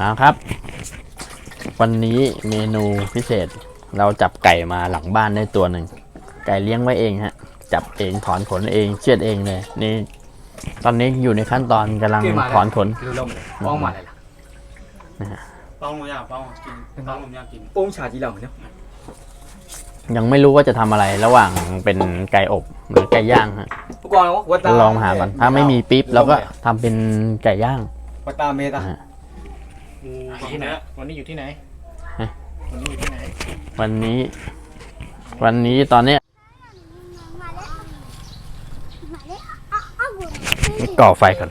นะครับ วันนี้เมนูพิเศษเราจับไก่มาหลังบ้านได้ตัวหนึ่ง ไก่เลี้ยงไว้เองฮะ จับเองถอนขนเองเชือดเองเลย นี่ ตอนนี้อยู่ในขั้นตอนกำลังถอนขนป้องมาอะไรล่ะป้องมัยากป้องกินป้องมัยากกินป้องชาจีเหล่าเนี่ยังไม่รู้ว่าจะทำอะไรระหว่างเป็นไก่อบหรือไก่ย่างฮะลองหาก่อนถ้าไม่มีปิ๊บเราก็ทำเป็นไก่ย่างวัตาเมตาาอยู่ที่ไหนวันนี้อยู่ที่ไหนฮะ วันนี้อยู่ที่ไหนวันนี้ วันนี้ตอนเนี้ยก่อไฟก่อน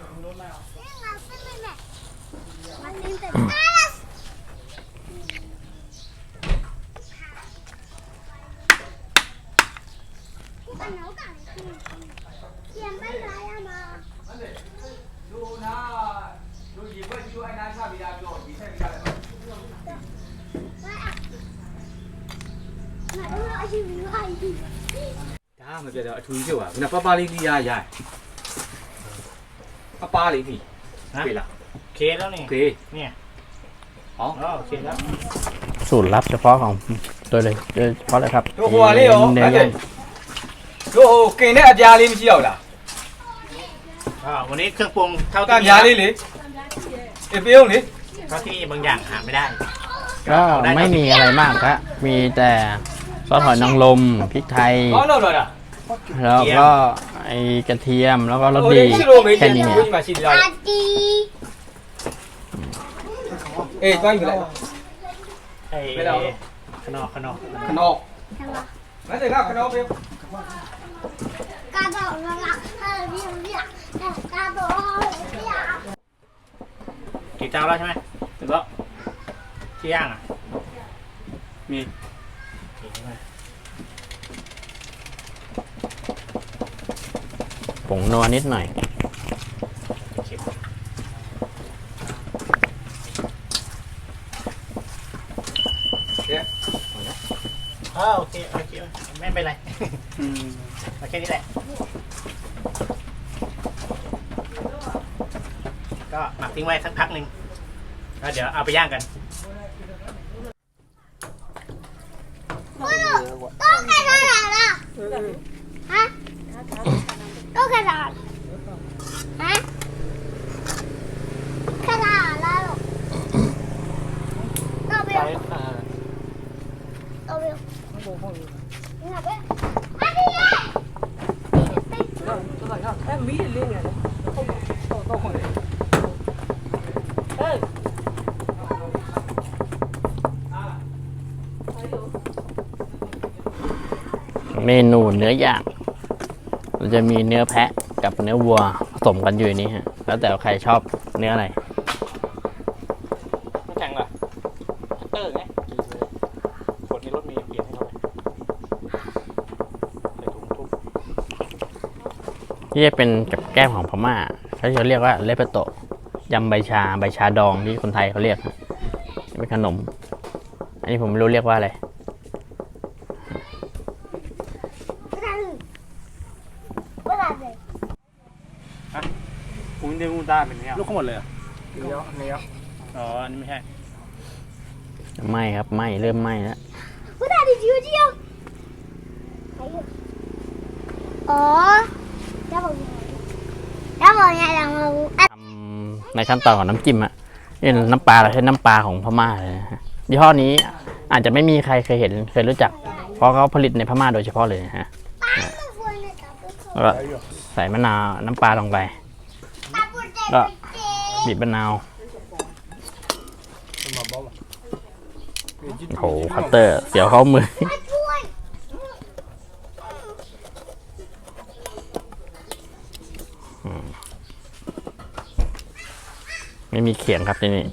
ဒါမှမပြတ်တော့အထူးကြီးဖြစ်သွားခုနပပလေးလေးရရပပလေးပြီပြီလား โอเคแล้วนี่ โอเค เนี่ย อ๋อ อ๋อโอเคแล้ว สูตรลับเฉพาะของตัวเลยโดยเฉพาะเลยครับ တို့ဟိုဟာလေးရော เนื้อย่าง တို့ဟိုกินတဲ့အပြားလေးမရှိတော့လား อ่าวันนี้เครื่องปรุงเท่า က ที่ ပြားလေးလေ เอฟเอลนี่เพราะที่บางอย่างหาไม่ได้ ก็ไม่มีอะไรมากครับมีแต่ซอสหอยนางรมพริกไทยแล้วก็ไอกระเทียมแล้วก็รสดีแค่นี้เอาจีเอ้ยต้อยอยู่ไหนไอ้ขนอกขนอกขนอกนั่นเลยนะขนอกเพียงกระโดดมาละเฮ้ยเพียงเพียงกระโดด จ้าแล้วใช่ไหมถึงแล้วที่ย่างอะมีโอเคไหมผงนัวนิดหน่อย โอเคอ่าโอเคโอเคไม่เป็นไร อืมเอาแค่นี้แหละ ก็หมักทิ้งไว้สักพักหนึ่งแล้วเดี๋ยวเอาไปย่างกัน ก็กระดาษฮะกระดาษแล้วเราไปเอาเราไปเอาไป Em Mỹ lên này. มนูเนื้อย่างเราจะมีเนื้อแพะกับเนื้อวัวผสมกันอยู่ในนี้ฮะแล้วแต่ว่าใครชอบเนื้ออะไรน้ำแข็งเหรอเตอร์ไงกดในรถมีเปลี่ยนให้เขาเลยใส่ถุงทุกที่จะเป็นกับแก้มของพม่าเขาจะเรียกว่าเลเปโตะยำใบชาใบชาดองที่คนไทยเขาเรียกฮะเป็นขนม อันนี้ผมไม่รู้เรียกว่าอะไร รียกอุตาเป็นเนี้ยลูกเขาหมดเลยเหรอเนี้ยเนี้ยอ๋ออันนี้ไม่ใช่ไม่ครับไม่เริ่มไม่แล้ว What are you doing? อ๋อจล้วบอกยังไงแล้บอกยังไงเราะทำในขั้นตอนของน้ำจิ้มอะนี่น้ำปลาเราใช้น้ำปลาของพม่าเลยฮะยี่ห้อนี้อาจจะไม่มีใครเคยเห็นเคยรู้จัก เพราะเขาผลิตในพม่าโดยเฉพาะเลยนะฮะใส่มะนาวน้ำปลาลงไป ก็บีบมะนาวโอ้โหคัตเตอร์ เสียวเข้ามือ ไม่มีเขียงครับที่นี่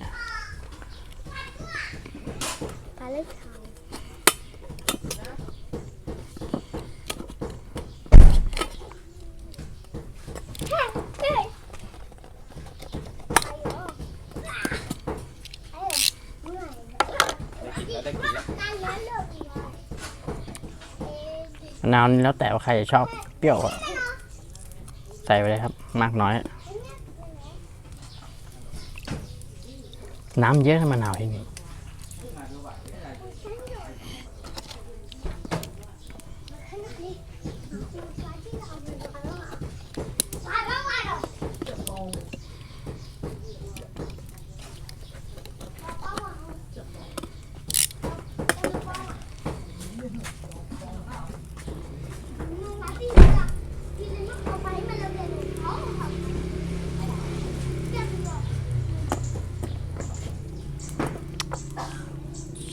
นาวนี่แล้วแต่ว่าใครจะชอบเปรี้ยวอะใส่ไปเลยครับ มากน้อย น้ำเยอะมะนาวที่นี่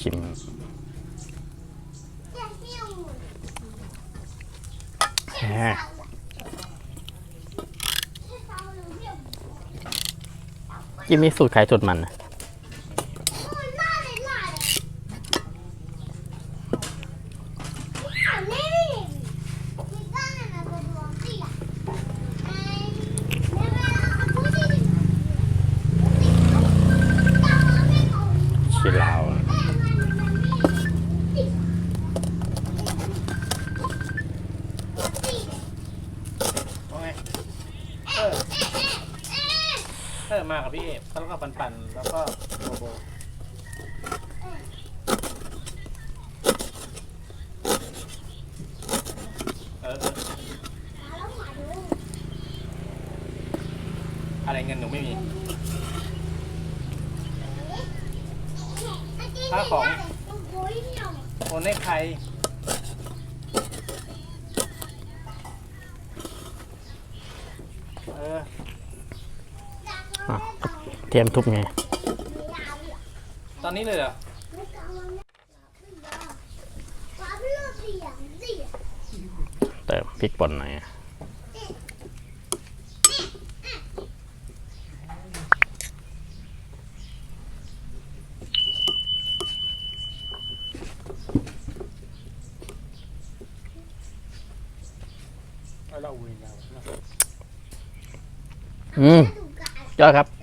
ชิมแหม กิมมีสูตรขายสูตรมันนะชิลาว ว่าไงเออเออมา กับพี่เอฟแล้วก็ปันปันๆแล้วก็โบโบเออเอออะไรเงินหนูไม่มีโอนให้ใคร เออ เทียมทุบไง ตอนนี้เลยเหรอเติมพริกป่นหน่อยเอาเราอุ้ยเราอืมยอดครับ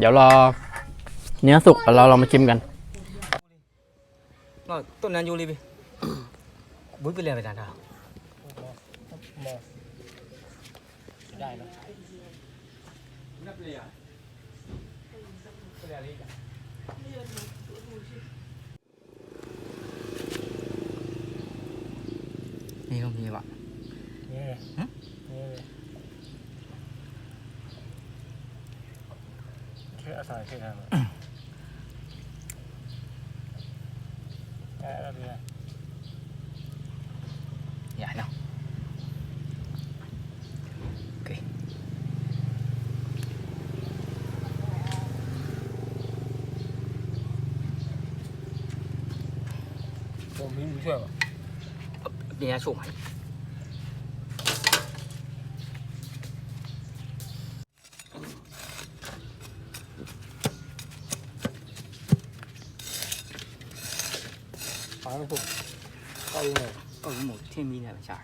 เดี๋ยวรอ เนื้อสุกเราเรามาชิมกัน nó tốt nan vô đi bi bún với lè phải đàn nào โมได้นะ nắp lè à ไม่ได้เลยจ้ะนี่ không nhiều bạn นี่เลย หึ นี่เลย ชื่ออาศัยชื่อทางเออแล้วเป็นไง dạ nào ok ผมมีช่วยป่ะ đi ra sổ máy ฟังไม่ถูกก็รู้เลย ở một thiên mi này phải trả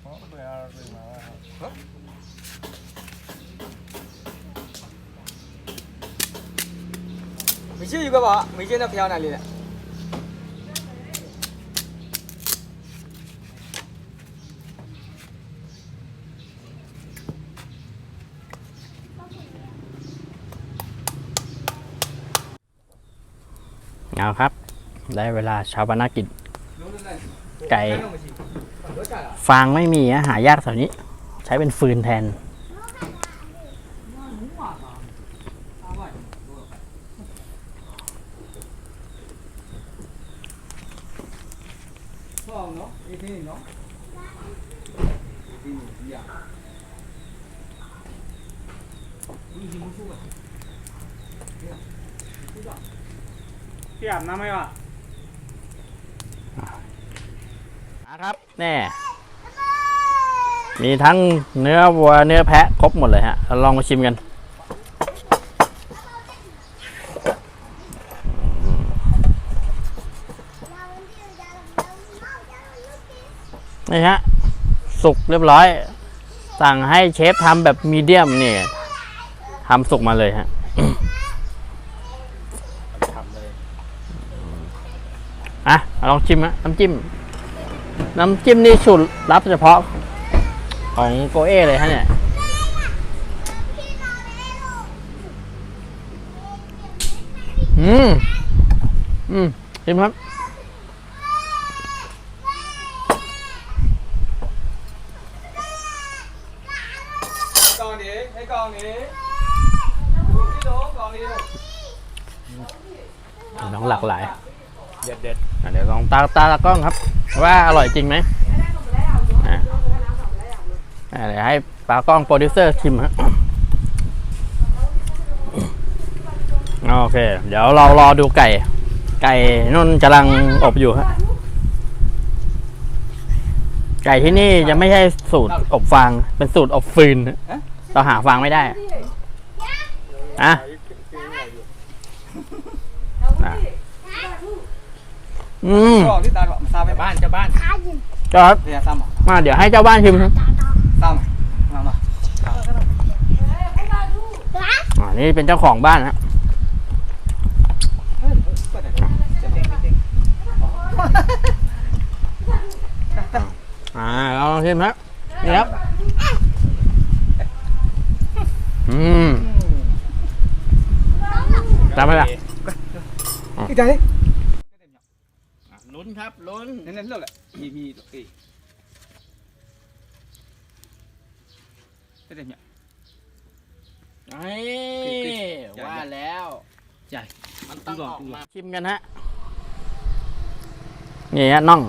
เพราะเวลาเราเรียนมาว่าครับ mình chưa có bỏ mình chưa nó theo này liền ạ เอาครับ ได้เวลาชาวบ้านนากิจไก่ฟางไม่มีอะหายากแถวนี้ ใช้เป็นฟืนแทน không nó đi thế nó đi đi à พี่อาบน้ำไหมวะ นะครับแน่มีทั้งเนื้อวัวเนื้อแพะครบหมดเลยฮะลองมาชิมกันนี่ฮะสุกเรียบร้อย สั่งให้เชฟทำแบบมีเดียมนี่ทำสุกมาเลยฮะอะลองชิมฮะน้ำจิ้ม น้ำจิ้มนี่สูตรลับเฉพาะของโกเอเลยฮะเนี่ยอืม อืมชิมครับ con đi thấy con đi đi đó con đi น้องหลากหลาย เด็ดเด็ดอะเดี๋ยวลองตาตาตากล้องครับ ว่าอร่อยจริงไหมอะอะเดี๋ยวให้ปากล้องโปรดิวเซอร์ชิมฮะโอเค เดี๋ยวเรารอดูไก่ ไก่นุ่นกำลังอบอยู่ฮะไก่ที่นี่จะไม่ใช่สูตรอบฟาง เป็นสูตรอบฟืนฮะเราหาฟางไม่ได้อะอะ อืม con đi ta gọi sao vậy บ้านเจ้าบ้านขาหยิบจอด đây là sao mà มาเดี๋ยวให้เจ้าบ้านชิมครับ sao mà nào mà อ่านี่เป็นเจ้าของบ้านฮะอ่าเราลองชิมครับนี่ครับอืมจำไว้ละ cái đấy ลุ้ นครับลุ้น nên nên lại mì mì cái cái này nhỉ ไอ้ว่าแล้วใหญ่มันต้องออกมาชิมกันฮะนี่ฮะน่อง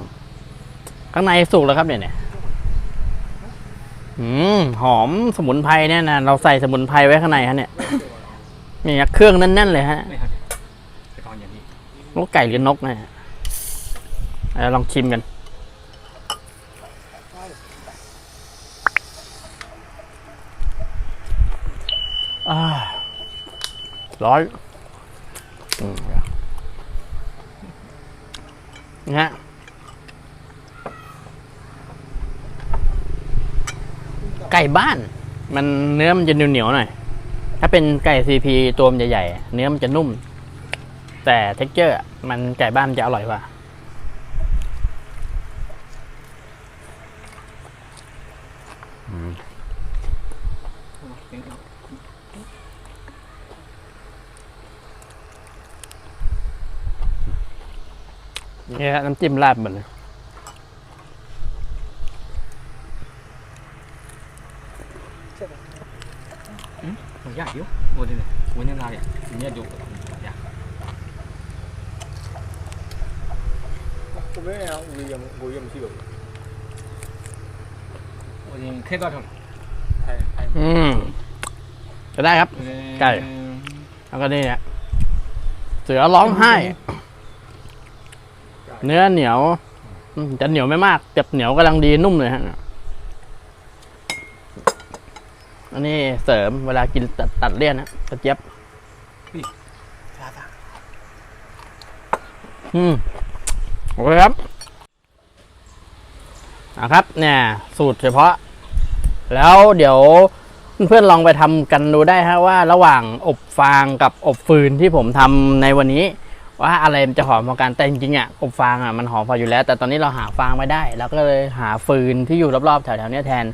ข้างในสุกแล้วครับเนี่ยเนี่ยอืมหอมสมุนไพรเนี่ยนะเราใส่สมุนไพรไว้ข้างในฮะเนี่ยนี่ฮะเครื่องแน่นๆเลยฮะ này hả cái con nhà đi นกไก่หรือนกเนี่ย เอาลองชิมกันอร้อยนี่ฮะไก่บ้าน มันเนื้อมันจะเหนียวๆหน่อย ถ้าเป็นไก่ซีพีตัวมันใหญ่ๆ เนื้อมันจะนุ่ม แต่เท็กเจอร์ มันไก่บ้านมันจะอร่อยกว่า นี่ยน้ำจิ้มลาบเหมือนหมูยากอยู่หมูนี่เนี่ยหมูเนี่ยลายอะเนี่ยดูยากกูไม่เอหัวยังหัวยังไม่ชิหัวยังแค่ตัวเท่านั้นอืมจะได้ครับไก่แล้วก็นี่เนี่ยเสือร้องไห้ เนื้อเหนียวอืมจะเหนียวไม่มากเจ็บเหนียวกำลังดีนุ่มเลยฮะอันนี้เสริมเวลากินตัดตัดเลี่ยนนะกระเจี๊ยบอืมโอเคครับนะครับ เนี่ย สูตรเฉพาะ แล้วเดี๋ยวเพื่อนๆลองไปทำกันดูได้ฮะว่าระหว่างอบฟางกับอบฟืนที่ผมทำในวันนี้ ว่าอะไรมันจะหอมพอกันแต่จริงๆอะอบฟางอะมันหอมพออยู่แล้ว แต่ตอนนี้เราหาฟางไม่ได้เราก็เลยหาฟืนที่อยู่รอบๆแถวๆเนี้ยแทน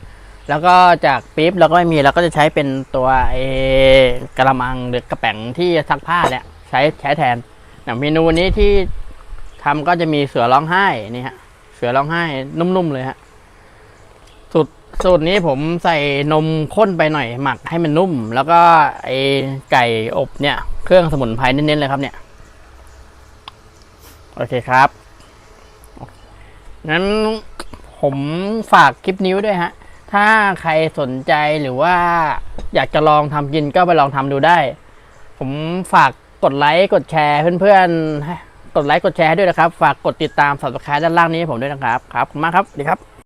แล้วก็จากปิ๊บเราก็ไม่มีเราก็จะใช้เป็นตัวไอ้กระมังหรือกระแป๋งที่ซักผ้าเนี่ยใช้ใช้แทนอย่างเมนูนี้ที่ทำก็จะมีเสือร้องไห้นี่ฮะเสือร้องไห้นุ่มๆเลยฮะสูตรสูตรนี้ผมใส่นมข้นไปหน่อยหมักให้มันนุ่ม แล้วก็ไอไก่อบเนี่ย เครื่องสมุนไพรเน้นๆเลยครับเนี่ย โอเคครับ งั้นผมฝากคลิปนิ้วด้วยฮะ ถ้าใครสนใจหรือว่าอยากจะลองทำกินก็ไปลองทำดูได้ ผมฝากกดไลค์กดแชร์เพื่อนๆกดไลค์กดแชร์ให้ด้วยนะครับ ฝากกดติดตามสับสไครต์ด้านล่างนี้ให้ผมด้วยนะครับ ครับขอบคุณมากครับสวัสดีครับ